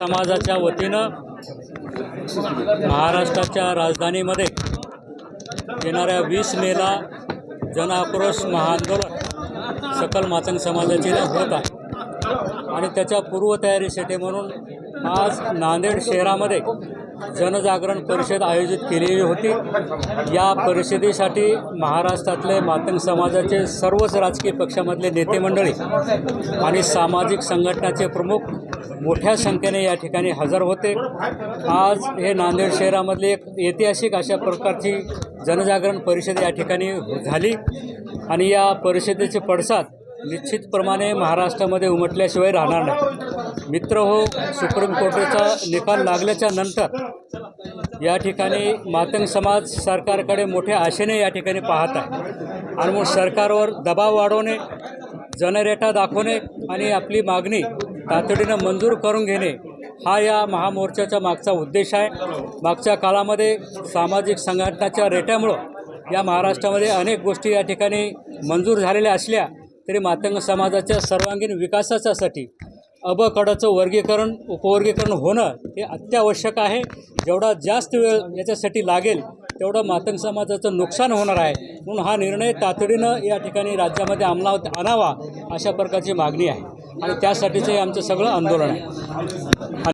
समाजाच्या वतीनं महाराष्ट्राच्या राजधानीमध्ये येणाऱ्या वीस मेला जन आक्रोश महाआंदोलन सकल मातंग समाजाची होत आहे. आणि त्याच्या पूर्वतयारीसाठी म्हणून आज नांदेड शहरामध्ये जनजागरण परिषद आयोजित केलेली होती. या परिषदेसाठी महाराष्ट्रातले मातंग समाजाचे सर्वच राजकीय पक्षामधले नेते मंडळी आणि सामाजिक संघटनाचे प्रमुख मोठ्या संख्येने या ठिकाणी हजर होते. आज हे नांदेड शहरामधली एक ऐतिहासिक अशा प्रकारची जनजागरण परिषद या ठिकाणी झाली. आणि या परिषदेचे पडसाद निश्चितप्रमाणे महाराष्ट्रामध्ये उमटल्याशिवाय राहणार नाही. मित्र हो सुप्रीम कोर्टाचा निकाल लागल्याच्या नंतर या ठिकाणी मातंग समाज सरकारकडे मोठ्या आशेने या ठिकाणी पाहत आहे. आणि मग सरकारवर दबाव वाढवणे जनरेटा दाखवणे आणि आपली मागणी तातडीनं मंजूर करून घेणे हा या महामोर्चाचा मागचा उद्देश आहे. मागच्या काळामध्ये सामाजिक संघटनाच्या रेट्यामुळं या महाराष्ट्रामध्ये अनेक गोष्टी या ठिकाणी मंजूर झालेल्या असल्या तरी मातंग समाजाच्या सर्वांगीण विकासाच्यासाठी अबकडचं वर्गीकरण उपवर्गीकरण होणं हे अत्यावश्यक आहे. जेवढा जास्त वेळ याच्यासाठी लागेल तेवढं मातंग समाजाचं नुकसान होणार आहे. म्हणून हा निर्णय तातडीनं या ठिकाणी राज्यामध्ये अंमलात आणावा अशा प्रकारची मागणी आहे. आणि त्यासाठीचं हे आमचं सगळं आंदोलन आहे.